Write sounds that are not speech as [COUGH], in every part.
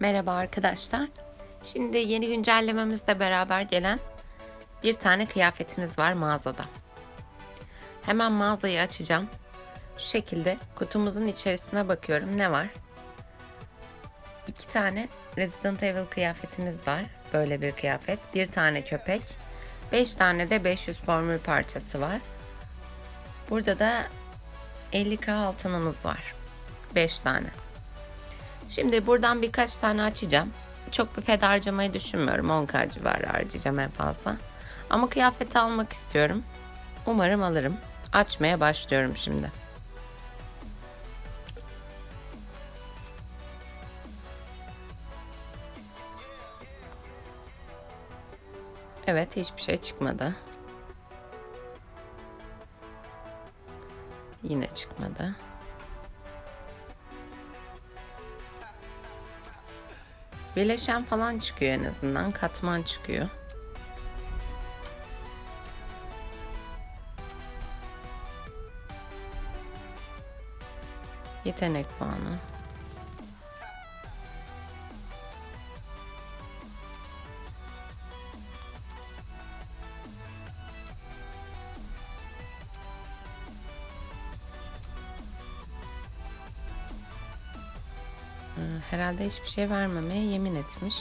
Merhaba arkadaşlar. Şimdi yeni güncellememizle beraber gelen bir tane kıyafetimiz var mağazada. Hemen mağazayı açacağım. Şu şekilde kutumuzun içerisine bakıyorum ne var? İki tane Resident Evil kıyafetimiz var. Böyle bir kıyafet. Bir tane köpek. Beş tane de 500 formül parçası var. Burada da 50k altınımız var. 5 tane. Şimdi buradan birkaç tane açacağım. Çok bir feda harcamayı düşünmüyorum. 10k civarı harcayacağım en fazla. Ama kıyafeti almak istiyorum. Umarım alırım. Açmaya başlıyorum şimdi. Evet hiçbir şey çıkmadı. Yine çıkmadı. Bileşen falan çıkıyor en azından. Katman çıkıyor. Yetenek puanı. Herhalde hiçbir şey vermemeye yemin etmiş.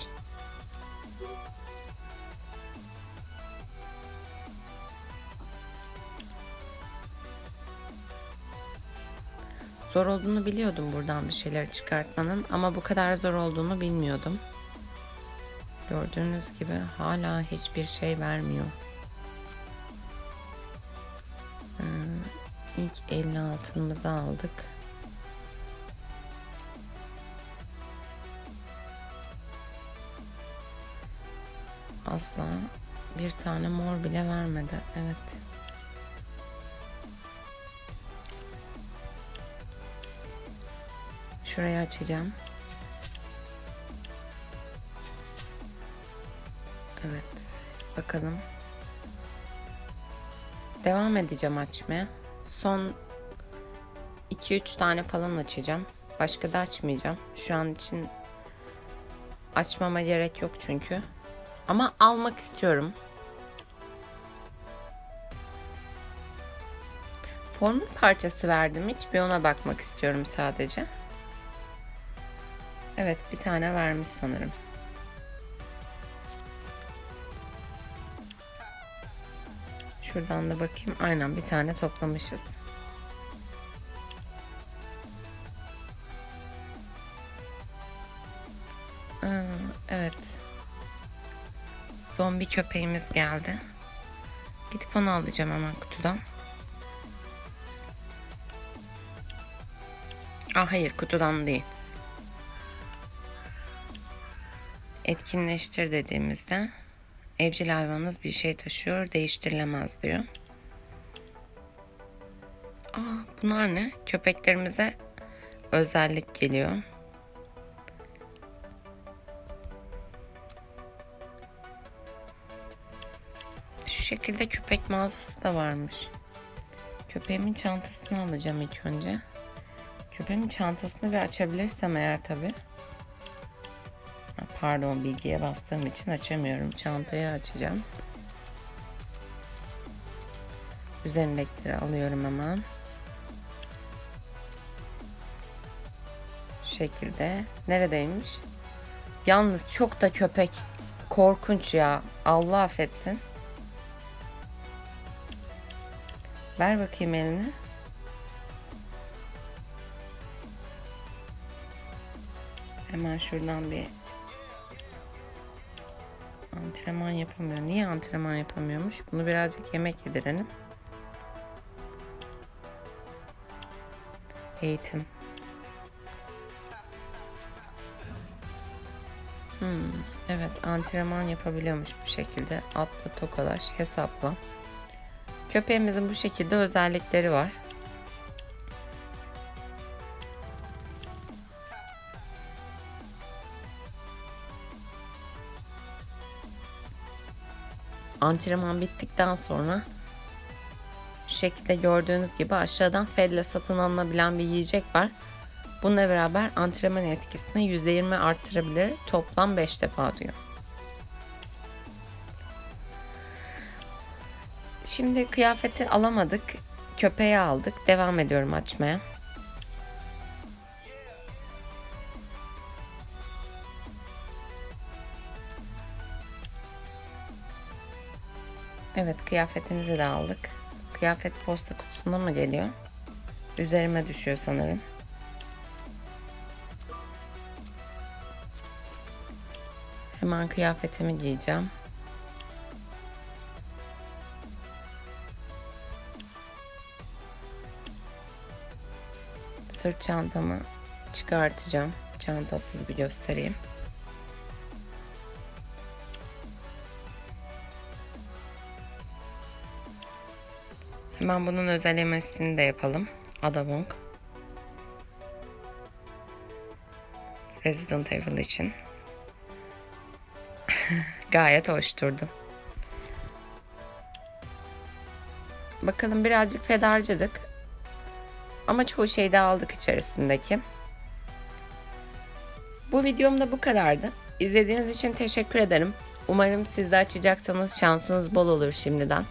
Zor olduğunu biliyordum buradan bir şeyler çıkartmanın ama bu kadar zor olduğunu bilmiyordum. Gördüğünüz gibi hala hiçbir şey vermiyor. Ee, ilk 50 altınımızı aldık. Asla bir tane mor bile vermedi. Evet. Şurayı açacağım. Evet. Bakalım. Devam edeceğim açmaya. Son 2-3 tane falan açacağım. Başka da açmayacağım. Şu an için açmama gerek yok çünkü. Ama almak istiyorum. Formül parçası verdim hiç. Bir ona bakmak istiyorum sadece. Evet bir tane vermiş sanırım. Şuradan da bakayım. Aynen bir tane toplamışız. Aa, evet. Zombi köpeğimiz geldi. Gidip onu alacağım hemen kutudan. Ah hayır kutudan değil. Etkinleştir dediğimizde evcil hayvanınız bir şey taşıyor değiştirilemez diyor. Aa, bunlar ne? Köpeklerimize özellik geliyor. Şu şekilde köpek mağazası da varmış. Köpeğimin çantasını alacağım ilk önce. Köpeğimin çantasını bir açabilirsem eğer tabi. Pardon bilgiye bastığım için açamıyorum. Çantayı açacağım. Üzerindekileri alıyorum hemen. Şu şekilde. Neredeymiş? Yalnız çok da köpek korkunç ya. Allah affetsin. Ver bakayım elini. Hemen şuradan bir antrenman yapamıyor. Niye antrenman yapamıyormuş? Bunu birazcık yemek yedirelim. Eğitim. Hmm, evet antrenman yapabiliyormuş bu şekilde. Atla, tokalaş, hesapla. Köpeğimizin bu şekilde özellikleri var. Antrenman bittikten sonra şu şekilde gördüğünüz gibi aşağıdan Fed'le satın alınabilen bir yiyecek var. Bununla beraber antrenman etkisini %20 arttırabilir. Toplam 5 defa diyor. Şimdi kıyafeti alamadık. Köpeği aldık. Devam ediyorum açmaya. Evet kıyafetimizi de aldık. Kıyafet posta kutusunda mı geliyor? Üzerime düşüyor sanırım. Hemen kıyafetimi giyeceğim. Sırt çantamı çıkartacağım. Çantasız bir göstereyim. Hemen bunun özellemesini de yapalım. Adabong. Resident Evil için. [LAUGHS] Gayet hoş durdu. Bakalım birazcık fedarcıdık. Ama çoğu şeyi de aldık içerisindeki. Bu videom da bu kadardı. İzlediğiniz için teşekkür ederim. Umarım siz de açacaksanız şansınız bol olur şimdiden.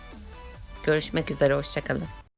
Görüşmek üzere, hoşçakalın.